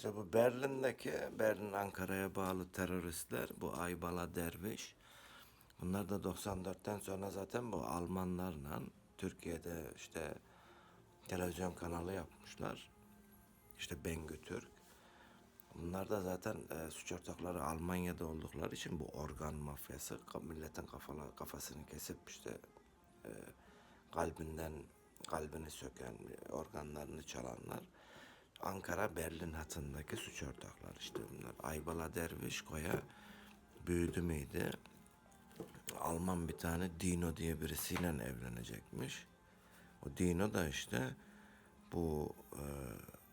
İşte bu Berlin'deki, Berlin Ankara'ya bağlı teröristler, bu Aybala Derviş. Bunlar da 94'ten sonra zaten bu Almanlarla Türkiye'de işte televizyon kanalı yapmışlar. İşte Bengü Türk. Bunlar da zaten e, suç ortakları Almanya'da oldukları için bu organ mafyası milletin kafala, kafasını kesip işte e, kalbinden kalbini söken organlarını çalanlar Ankara Berlin hatındaki suç ortakları işte bunlar. Aybala Derviş Koya büyüdü müydü? Alman bir tane Dino diye birisiyle evlenecekmiş. O Dino da işte bu e,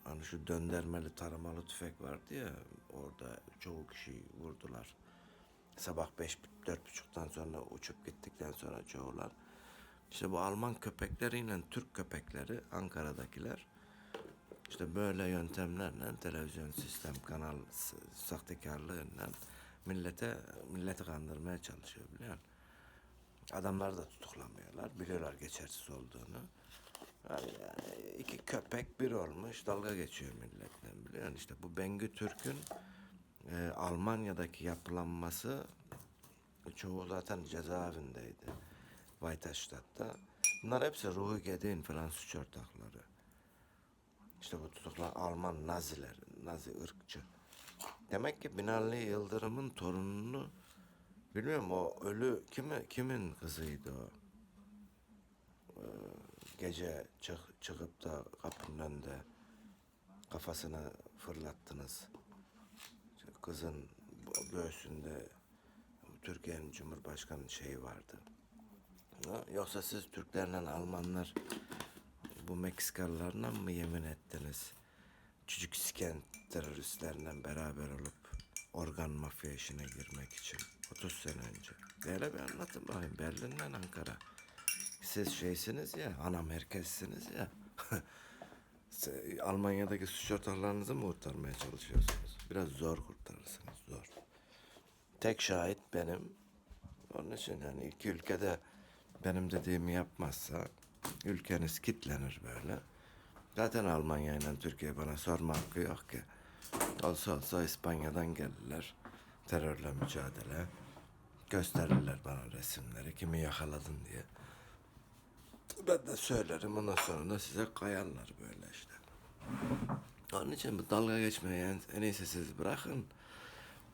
hani şu döndermeli taramalı tüfek vardı ya orada çoğu kişiyi vurdular. Sabah beş, dört buçuktan sonra uçup gittikten sonra çoğular. İşte bu Alman köpekleriyle Türk köpekleri Ankara'dakiler işte böyle yöntemlerle televizyon sistem kanal sahtekarlığıyla millete milleti kandırmaya çalışıyor biliyor musun? Adamları da tutuklamıyorlar. Biliyorlar geçersiz olduğunu. Yani, iki köpek bir olmuş dalga geçiyor milletle biliyor musun? İşte bu Bengü Türk'ün e, Almanya'daki yapılanması çoğu zaten cezaevindeydi. Weiterstadt'ta. Bunlar hepsi Ruhi Gedin falan suç ortakları. İşte bu tutuklar Alman Naziler, Nazi ırkçı. Demek ki Binali Yıldırım'ın torununu bilmiyorum o ölü kimi kimin kızıydı o? Ee, gece çık, çıkıp da kapının önünde kafasını fırlattınız. Kızın göğsünde Türkiye'nin Cumhurbaşkanı şeyi vardı. Yoksa siz Türklerle Almanlar bu Meksikalılarla mı yemin ettiniz? Çocuk siken teröristlerle beraber olup organ mafya işine girmek için 30 sene önce. Böyle bir anlatın bakayım Berlin'den Ankara. Siz şeysiniz ya, ana merkezsiniz ya. Almanya'daki suç ortaklarınızı mı kurtarmaya çalışıyorsunuz? Biraz zor kurtarırsınız, zor. Tek şahit benim. Onun için yani iki ülkede benim dediğimi yapmazsa ülkeniz kitlenir böyle. Zaten Almanya ile Türkiye bana sorma hakkı yok ki. Olsa olsa İspanya'dan gelirler. Terörle mücadele. Gösterirler bana resimleri. Kimi yakaladın diye. Ben de söylerim. Ondan sonra da size kayarlar böyle işte. Onun için bu dalga geçmeyi en, en iyisi siz bırakın.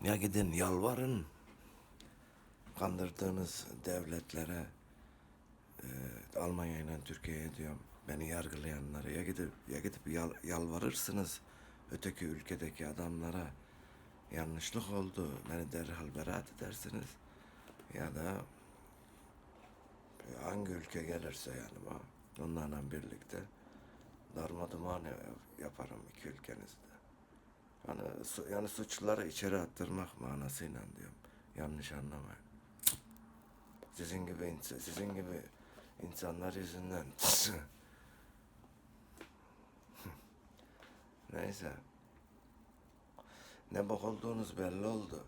Ya gidin yalvarın. Kandırdığınız devletlere Almanya ile Türkiye'ye diyorum beni yargılayanlara ya gidip ya gidip yal- yalvarırsınız öteki ülkedeki adamlara yanlışlık oldu beni derhal beraat edersiniz ya da hangi ülke gelirse yanıma onlarla birlikte darmaduman yaparım iki ülkenizde. Yani, su- yani suçluları içeri attırmak manasıyla diyorum. Yanlış anlamayın. Sizin gibi sizin gibi insanlar yüzünden. Neyse. Ne bok olduğunuz belli oldu.